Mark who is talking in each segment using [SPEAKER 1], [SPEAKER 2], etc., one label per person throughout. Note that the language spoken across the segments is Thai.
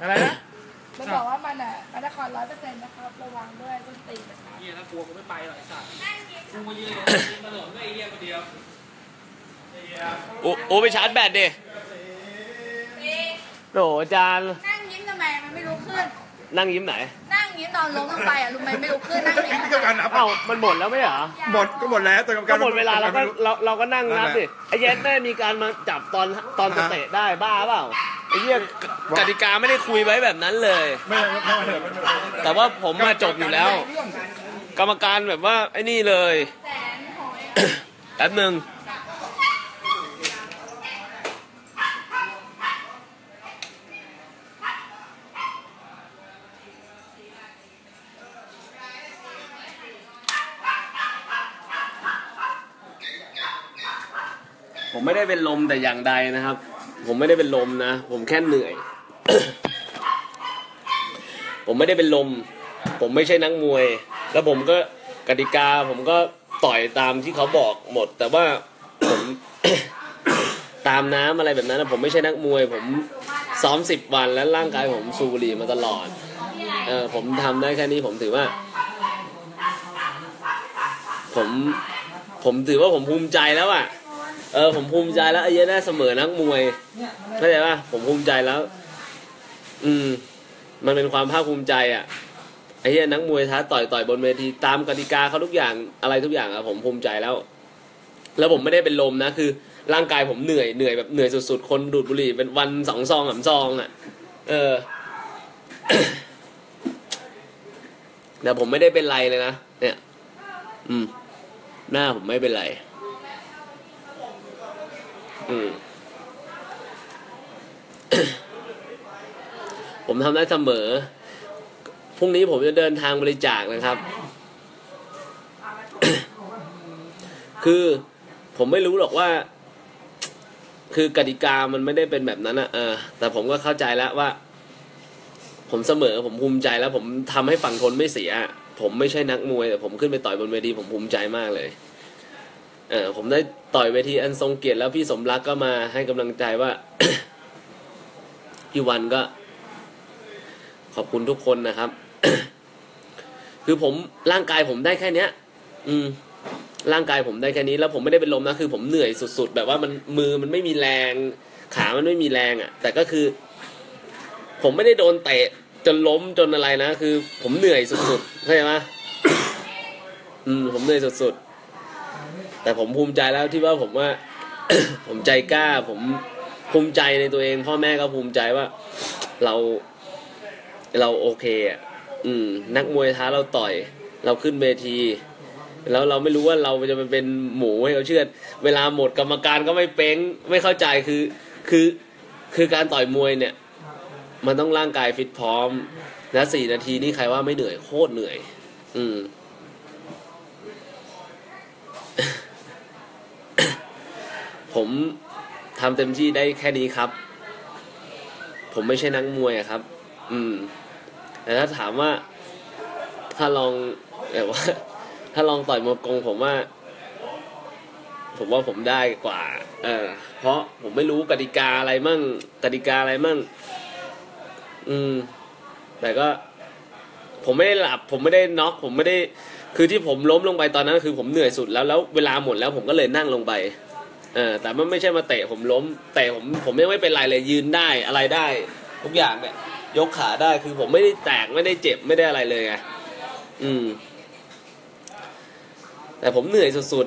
[SPEAKER 1] อะไรนะ
[SPEAKER 2] มันบอกว่ามันอะมันนครร้อยเปอร์เซ็นต์นะครับระวังด้วยส้นตีนนะครับ
[SPEAKER 1] เฮียถ้ากลัวกูไม่ไปหรอกไอ้สัตว์กูมายืนยืนถนนด้วยไอ้เฮียคนเดียว
[SPEAKER 3] โอ้โอ้ไปชาร์จแบตดิโหอาจารย์
[SPEAKER 2] นั่งยิ้มทำไมมันไม่รู้ขึ้น
[SPEAKER 3] นั่งยิ้มไหน
[SPEAKER 2] นั่งยิ้มตอนล้มลงไปอะรู้ไหมไม่รู้ขึ้นนั่งยิ้ม
[SPEAKER 4] กรรมการนับ
[SPEAKER 3] เอ้ามันหมดแล้วไม่เหรอ
[SPEAKER 4] หมดก็หมดแล้วแต่กรรม
[SPEAKER 3] ก็
[SPEAKER 4] การ
[SPEAKER 3] หมดเวลาเราก็เราเราก็นั่งนับสิ
[SPEAKER 4] นั่นแหละ
[SPEAKER 3] ไอ้เย็นแม่มีการมาจับตอนตอนจะเตะได้บ้าเปล่า ไอ้เหี้ยกติกาไม่ได้คุยไว้แบบนั้นเลย
[SPEAKER 4] ไม่ไม่ไม่
[SPEAKER 3] แต่ว่าผมมาจบอยู่แล้ว กรรมการแบบว่าไอ้นี่เลย
[SPEAKER 2] แสนหอย
[SPEAKER 3] แป๊บหนึ่งผมไม่ได้เป็นลมแต่อย่างใดนะครับ ผมไม่ได้เป็นลมนะ ผมแค่เหนื่อย ผมไม่ได้เป็นลม ผมไม่ใช่นักมวย แล้วผมก็กติกา ผมก็ต่อยตามที่เขาบอกหมด แต่ว่าผมตามน้ำอะไรแบบนั้นนะผมไม่ใช่นักมวย ผมซ้อมสิบวันแล้วร่างกายผมสูบุหรี่มาตลอด เออผมทำได้แค่นี้ผมถือว่า ผมผมถือว่าผมภูมิใจแล้วอะ เออผมภูมิใจแล้วไอ้เหี้ยได้เสมอนักมวยเข้าใจป่ะผมภูมิใจแล้ว อืม มันเป็นความภาคภูมิใจอะไอ้เหี้ยนักมวยท้าต่อยต่อยบนเวทีตามกติกาเขาทุกอย่างอะไรทุกอย่างอะผมภูมิใจแล้ว แล้วผมไม่ได้เป็นลมนะคือ ร่างกายผมเหนื่อยเหนื่อยแบบเหนื่อยสุดๆ คนดูดบุหรี่เป็นวันสองซองสามซองอะเออแต่ผมไม่ได้เป็นไรเลยนะเนี่ย อืม หน้าผมไม่เป็นไรอืม ผมทำได้เสมอ พรุ่งนี้ผมจะเดินทางบริจาคนะครับ คือผมไม่รู้หรอกว่า คือกติกามันไม่ได้เป็นแบบนั้นอะเออ แต่ผมก็เข้าใจแล้วว่า ผมเสมอ ผมภูมิใจแล้ว ผมทำให้ฝั่งทนไม่เสีย ผมไม่ใช่นักมวยแต่ผมขึ้นไปต่อยบนเวทีผมภูมิใจมากเลย เออผมได้ต่อยเวทีอันทรงเกียรติแล้วพี่สมรักก็มาให้กำลังใจว่า พี่วันก็ ขอบคุณทุกคนนะครับ คือผมร่างกายผมได้แค่เนี้ย อืม ร่างกายผมได้แค่นี้ แล้วผมไม่ได้เป็นลมนะคือผมเหนื่อยสุด ๆ แบบว่ามันมือมันไม่มีแรง ขามันไม่มีแรงอะ่ะ แต่ก็คือ ผมไม่ได้โดนเตะจนล้มจนอะไรนะคือ ผมเหนื่อยสุดๆเข้าใจไหมอืม ผมเหนื่อยสุดๆ แต่ผมภูมิใจแล้วที่ว่าผมว่า ผมใจกล้า ผมภูมิใจในตัวเอง พ่อแม่ก็ภูมิใจว่าเราเราโอเคอะอืม นักมวยท้าเราต่อย เราขึ้นเวที แล้วเราไม่รู้ว่าเราจะไปเป็นหมูให้เขาเชื่อเวลาหมดกรรมการก็ไม่เป้งไม่เข้าใจคือคือคือการต่อยมวยเนี่ย มันต้องร่างกายฟิตพร้อม และสี่นาทีนี่ใครว่าไม่เหนื่อยโคตรเหนื่อย อืม ผมทำเต็มที่ได้แค่นี้ครับ ผมไม่ใช่นักมวยอะครับ อืม แต่ถ้าถามว่า ถ้าลองแบบว่า ถ้าลองต่อยมวยกงผมว่า ผมว่าผมได้กว่า เออ เพราะผมไม่รู้กติกาอะไรมั่งกติกาอะไรมั่ง อืม แต่ก็ ผมไม่ได้หลับ ผมไม่ได้น็อก ผมไม่ได้ คือที่ผมล้มลงไปตอนนั้น คือผมเหนื่อยสุดแล้วแล้วเวลาหมดแล้วผมก็เลยนั่งลงไป เออแต่มันไม่ใช่มาเตะผมล้มเตะผมผมยังไม่เป็นไรเลยยืนได้อะไรได้ ทุกอย่างเนี่ย ยกขาได้คือผมไม่ได้แตกไม่ได้เจ็บไม่ได้อะไรเลยไงอืม แต่ผมเหนื่อยสุด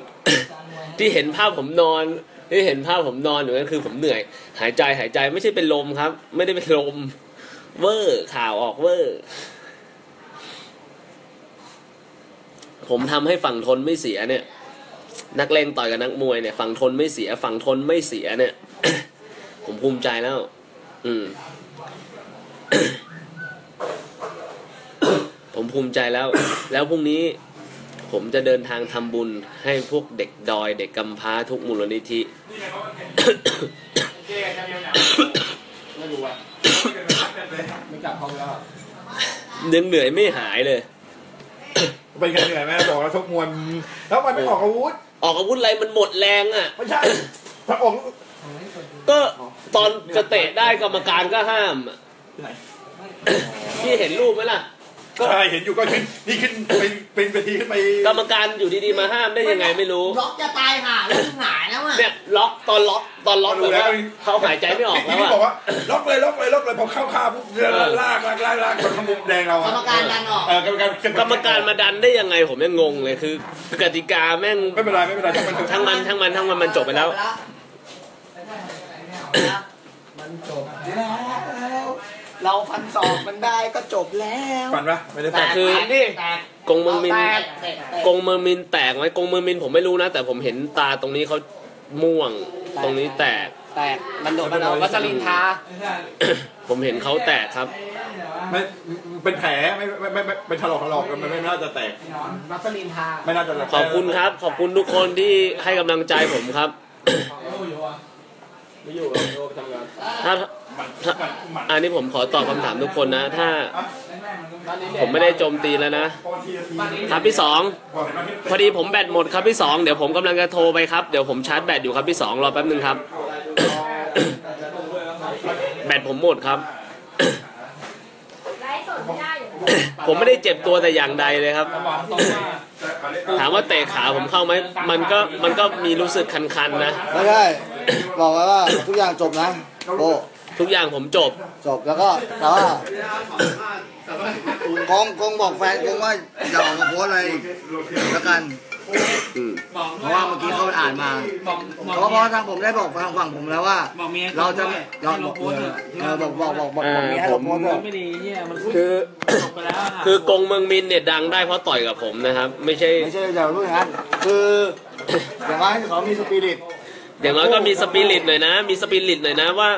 [SPEAKER 3] ๆ ที่เห็นภาพผมนอนที่เห็นภาพผมนอนอยู่นั่นคือผมเหนื่อย หายใจหายใจไม่ใช่เป็นลมครับ ไม่ได้เป็นลม เวอร์ข่าวออกเวอร์ผมทำให้ฝั่งทนไม่เสียเนี่ย นักเลงต่อยกับนักมวยเนี่ยฝั่งทนไม่เสียฝั่งทนไม่เสียเนี่ย ผมภูมิใจแล้ว อืม ผมภูมิใจแล้ว แล้วพรุ่งนี้ ผมจะเดินทางทำบุญให้พวกเด็กดอย เด็กกำพร้าทุกมูลนิธิ
[SPEAKER 1] เจ๊จำยังไงไม่รู้อะไม่กลับห้องแล้ว
[SPEAKER 3] ยังเหนื่อยไม่หายเลย
[SPEAKER 4] เป็นไงเหนื่อยไหมบอกแล้วทุกมวลแล้วมันไม่ออกอาวุธ
[SPEAKER 3] ออกอาวุธอะไรมันหมดแรงอะ
[SPEAKER 4] ไม่ใช่พระองค์
[SPEAKER 3] ก็ตอนจะเตะได้กรรมการก็ห้ามอะ
[SPEAKER 4] ที่ไหน
[SPEAKER 3] พี่เห็นรูปไหมล่ะ
[SPEAKER 4] ใช่เห็นอยู่ก็ขึ้นนี่ขึ้นไปเป็นเวทีขึ้นไป
[SPEAKER 3] กรรมการอยู่ดีๆมาห้ามได้ยังไงไม่รู้
[SPEAKER 5] ล็อกจะตายห่าแล้วหงายแล้วอะ
[SPEAKER 3] เนี่ยล็อกตอนล็อกตอนล็อกแบบว่าเขาหายใจไม่ออกแล้ว
[SPEAKER 4] พี่
[SPEAKER 3] อะ
[SPEAKER 4] บอกว่าล็อกเลยล็อกเลยล็อกเลยพอเข้าข้าปุ๊บเรือลากลากลากลากคนขมุมแดงเรา
[SPEAKER 5] กรรมการดันออก
[SPEAKER 4] เออกรรมการ
[SPEAKER 3] กรรมการมาดันได้ยังไงผมยังงงเลยคือกติกาแม่ง
[SPEAKER 4] ไม่เป็นไรไม่เป็นไรช่างมันเถอะ
[SPEAKER 3] ทั้งมันทั้งมันทั้งมันมันจบไปแล้ว
[SPEAKER 5] มันจบแล้ว เราฟันศอกมันได้ก็จบแล้ว
[SPEAKER 4] ฟันปะไม่ได้
[SPEAKER 3] แต่
[SPEAKER 4] ฟัน
[SPEAKER 3] คือ
[SPEAKER 5] แตกแตก
[SPEAKER 3] กงเมืองมิน
[SPEAKER 5] แตกแตกแตก
[SPEAKER 3] กงเมืองมินแตกไหมกงเมืองมินผมไม่รู้นะ แต่ผมเห็นตาตรงนี้เขาม่วง ตรงนี้แตก
[SPEAKER 5] แตกมันโดนมันเอาวัสลินทา
[SPEAKER 3] ผมเห็นเขาแตกครับ
[SPEAKER 4] ไม่เป็นแผลไม่ไม่ไม่ไม่เป็นถลอกถลอกมันไม่น่าจะแตก
[SPEAKER 5] วัสลินทา
[SPEAKER 4] ไม่น่าจะ
[SPEAKER 3] ขอบคุณครับ ขอบคุณทุกคนที่ให้กำลังใจผมครับ
[SPEAKER 1] ไม่อยู่โยกทำงาน
[SPEAKER 3] ถ้าถ้า อันนี้ผมขอตอบคำถามทุกคนนะ ถ้าผมไม่ได้โจมตีแล้วนะ ครับพี่สองพอดีผมแบตหมดครับพี่สองเดี๋ยวผมกำลังจะโทรไปครับ เดี๋ยวผมชาร์จแบตอยู่ครับพี่สองรอแป๊บนึงครับ แบตผมหมดครับ ผมไม่ได้เจ็บตัวแต่อย่างใดเลยครับ ถามว่าเตะขาผมเข้าไหม มันก็มันก็มีรู้สึกคันๆนะ
[SPEAKER 6] ไม่ใช่บอกไว้ว่าทุกอย่างจบนะโบ
[SPEAKER 3] ทุกอย่างผมจบ
[SPEAKER 6] จบแล้วก็แต่ว่ากองกองบอกแฟนกองว่าอย่าออกมาโพสต์อะไรอีกแล้วกัน
[SPEAKER 3] อืม
[SPEAKER 6] เพราะว่าเมื่อกี้เขาไปอ่านมาเพราะเพราะทางผมได้บอกทางฝั่งผมแล้วว่า เราจะเราบอกเออบอกบอกบอกบอกบอกเมียให้เราโพสต์ด้วย
[SPEAKER 1] ไม่ดีเฮียมัน
[SPEAKER 3] คือ
[SPEAKER 1] จบไปแล้วะ
[SPEAKER 3] คือกงเมืองมินเนี่ยดังได้เพราะต่อยกับผมนะครับ ไม่ใช่
[SPEAKER 6] ไม่ใช่อย่าพูดอย่างนั้นคืออย่างน้อยเขามีสปิริต
[SPEAKER 3] อย่างน้อยก็มีสปิริตหน่อยนะ มีสปิริตหน่อยนะว่า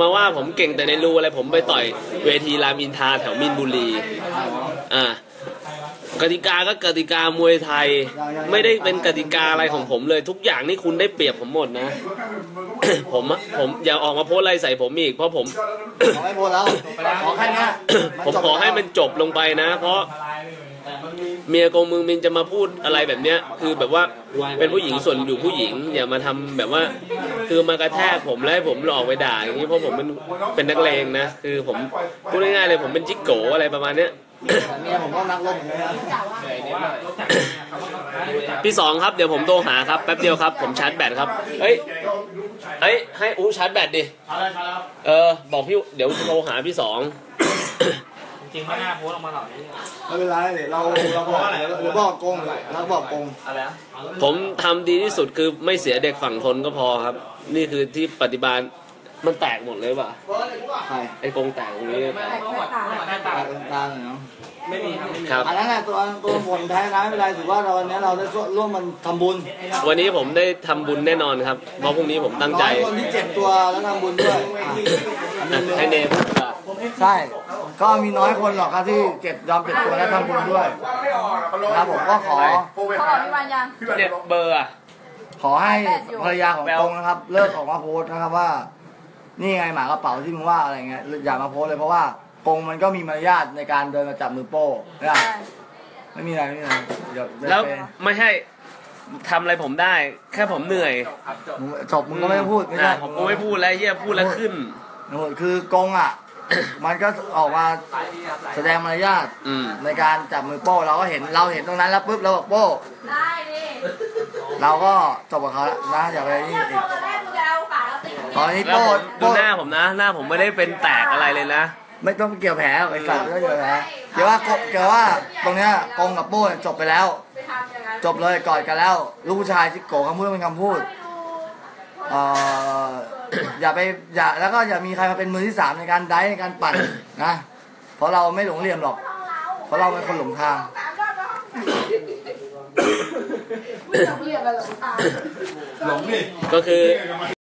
[SPEAKER 3] มาว่าผมเก่งแต่ในรูอะไรผมไปต่อยเวทีรามอินทราแถวมินบุรี อ่ากติกาก็กติกามวยไทย ไม่ได้เป็นกติกาอะไรของผมเลยทุกอย่างนี่คุณได้เปรียบผมหมดนะ ผมอะผมอย่าออกมาโพสต์อะไรใส่ผมอีกเพราะผม
[SPEAKER 6] ขอไม่โพสต์แล้วขอแค่เนี้ย
[SPEAKER 3] ผมขอให้มันจบลงไปนะ เพราะ เมียกงมึงมินจะมาพูดอะไรแบบเนี้ย คือแบบว่าเป็นผู้หญิงส่วนอยู่ผู้หญิง อย่ามาทำแบบว่า คือมากระแทกผมแล้วให้ผมหลอกไปด่าอย่างนี้เพราะผมเป็นเป็นนักเลงนะคือผมพูดง่ายๆเลยผมเป็นจิ๊กโกอะไรประมาณเนี้ย
[SPEAKER 6] เนี่ยผมก็นักรบเหมือนกัน
[SPEAKER 3] พี่สองครับเดี๋ยวผมโทรหาครับแป๊บเดียวครับ ผมชาร์จแบตครับเฮ้ยเฮ้ยให้อู้ชาร์จแบตดิเออบอกพี่เดี๋ยวโทรหาพี่สอง
[SPEAKER 1] จริงๆไม่น่าโพสต์ออกมาหรอกนี่
[SPEAKER 6] ไม่เป็นไรเราเราบอกหรือบอกกงเราบอกกง
[SPEAKER 1] อะไรนะ
[SPEAKER 3] ผมทำดีที่สุดคือไม่เสียเด็กฝั่งทนก็พอครับ นี่คือที่ปฏิบัติมันแตกหมดเลยป่ะ
[SPEAKER 6] ใคร
[SPEAKER 3] ไอ้กรงแตกตรงนี้
[SPEAKER 2] แตกแค่ตา
[SPEAKER 6] ตาตาเนาะ
[SPEAKER 1] ไม่มีครับไม่มี
[SPEAKER 3] ครับ
[SPEAKER 6] อันนั้นแหละตัวตัวผลแพ้นะไม่เป็นไรถือว่าเราวันนี้เราได้ร่วมมันทำบุญ
[SPEAKER 3] วันนี้ผมได้ทำบุญแน่นอนครับ เพราะพรุ่งนี้ผมตั้งใจ
[SPEAKER 6] น้อยคนที่เจ็บตัวแล้วทำบุญด้วยอะอันนี้
[SPEAKER 3] ให้เนม
[SPEAKER 6] ใช่ ก็มีน้อยคนหรอกครับที่เจ็บยอมเจ็บตัวแล้วทำบุญด้วยครับผมก็ขอ
[SPEAKER 2] เขาบอกพี่วันยัง
[SPEAKER 3] เจ็ดเบอร์อะ
[SPEAKER 6] ขอให้ภรรยาของกงนะครับ เลิกออกมาโพสต์นะครับว่า นี่ไงหมากระเป๋าที่มึงว่าอะไรเงี้ยอย่ามาโพสต์เลยเพราะว่ากงมันก็มีมารยาทในการเดินมาจับมือโป้นะ
[SPEAKER 2] ใช่
[SPEAKER 6] ไม่มีอะไรไม่มีอะไรเดี๋ยว
[SPEAKER 3] แล้ว
[SPEAKER 6] เดี๋ย
[SPEAKER 3] ไม่ให้ทำอะไรผมได้ แค่ผมเหนื่อย
[SPEAKER 6] มึงจบมึงก็ไม่ต้องพูดไม่ได้
[SPEAKER 3] อะผมก็ไม่พูดแล้วเฮียพูดแล้วขึ้น
[SPEAKER 6] โอ้โหคือกงอะ มันก็ออกมาแสดงมารยาท
[SPEAKER 3] อืม
[SPEAKER 6] ในการจับมือโป้เราก็เห็นเราเห็นตรงนั้นแล้วปุ๊บเราบอกโป้
[SPEAKER 2] ได้ดิ
[SPEAKER 6] เราก็จบกับเขาแล้วนะอย่าไปนี่
[SPEAKER 2] เนี่ย
[SPEAKER 6] อี
[SPEAKER 2] พ
[SPEAKER 6] ก
[SPEAKER 2] อตอนแรกมึงจะเอาขาเราติด
[SPEAKER 6] ตอนนี้
[SPEAKER 3] แล้ว
[SPEAKER 6] โป้
[SPEAKER 3] ผมดู
[SPEAKER 6] โป้
[SPEAKER 3] หน้าผมนะ หน้าผมไม่ได้เป็นแตกอะไรเลยนะ
[SPEAKER 6] ไม่ต้องเกี่ยวแผลหรอกไอ้สัตว์ไม่ต้องเกี่ยวแผลเดี๋ยวว่าเกี่ยวว่าตรงเนี้ยกงกับโป้เนี่ยจบไปแล้ว
[SPEAKER 2] ไปทำอย่างนั้น
[SPEAKER 6] จบเลยกอดกันแล้ว ลูกผู้ชายที่โกคำพูดเป็นคำพูดเอ่ออย่าไปอย่าแล้วก็อย่ามีใครมาเป็นมือที่สามในการไดฟ์ในการปั่นนะเพราะเราไม่หลงเหลี่ยมหรอก เพราะเราเป็นคนหลงทาง
[SPEAKER 2] ไม่ต้องเรียกอะไรหรอกอะ
[SPEAKER 4] หลงดิ
[SPEAKER 3] ก็คือ